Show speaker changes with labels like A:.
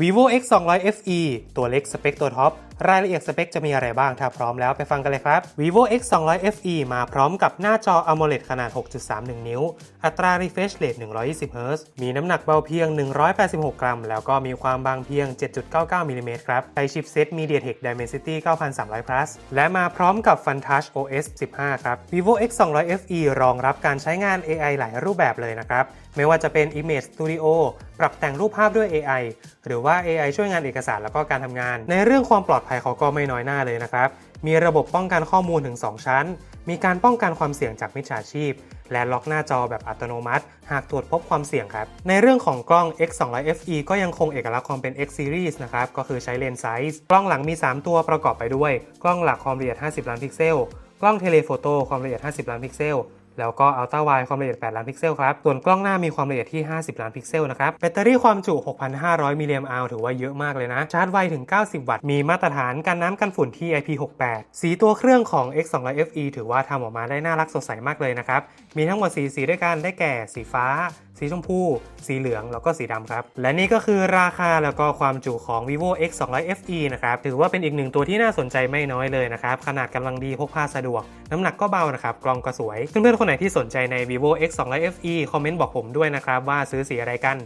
A: vivo x 2 0 0 fe ตัวเล็กสเปคตัวท็อปรายละเอียดสเปคจะมีอะไรบ้าง ถ้าพร้อมแล้วไปฟังกันเลยครับ vivo x 2 0 0 fe มาพร้อมกับหน้าจอ AMOLED ขนาด 6.31 นิ้ว อัตรา refresh rate 120 Hz มีน้ำหนักเบาเพียง 186 กรัม แล้วก็มีความบางเพียง 7.99 มิลลิเมตรครับใช้ชิปเซ็ต MediaTek Dimensity 9300 plus และมาพร้อมกับ FunTouch OS 15 ครับ vivo x 2 0 0 fe รองรับการใช้งาน AI หลายรูปแบบเลยนะครับ ไม่ว่าจะเป็น Image Studio ปรับแต่งรูปภาพด้วย AI หรือว่า AI ช่วยงานเอกสารแล้วก็การทำงาน ในเรื่องความปลอดภัยเขาก็ไม่น้อยหน้าเลยนะครับ มีระบบป้องกันข้อมูลถึง 2 ชั้น มีการป้องกันความเสี่ยงจากมิจฉาชีพ และล็อกหน้าจอแบบอัตโนมัติ หากตรวจพบความเสี่ยงครับ ในเรื่องของกล้อง X 2 0 0 FE ก็ยังคงเอกลักษณ์ความเป็น X Series นะครับ ก็คือใช้เลนส์ไซส์ กล้องหลังมี 3 ตัวประกอบไปด้วย กล้องหลักความละเอียด 50 ล้านพิกเซล กล้องเทเลโฟโต้ความละเอียด 50 ล้านพิกเซล แล้วก็อัลตร้าไวความละเอียด 8 ล้านพิกเซลครับ ส่วนกล้องหน้ามีความละเอียดที่ 50 ล้านพิกเซลนะครับ แบตเตอรี่ความจุ 6,500 มิลลิแอมป์ถือว่าเยอะมากเลยนะ ชาร์จไวถึง 90 วัตต์ มีมาตรฐานกันน้ำกันฝุ่นที่ IP68 สีตัวเครื่องของ X 2 0 0 FE ถือว่าทำออกมาได้น่ารักสดใสมากเลยนะครับ มีทั้งหมด4สีด้วยกัน ได้แก่ สีฟ้าสีชมพู สีเหลืองแล้วก็สีดำครับ และนี่ก็คือราคาแล้วก็ความจุของ vivo x 2 0 0 fe นะครับถือว่าเป็นอีกหนึ่งตัวที่น่าสนใจไม่น้อยเลยนะครับ ขนาดกำลังดีพกพาสะดวก น้ำหนักก็เบานะครับ กล้องก็สวย เพื่อนๆคนไหนที่สนใจใน vivo x 2 0 0 fe คอมเมนต์บอกผมด้วยนะครับว่าซื้อสีอะไรกัน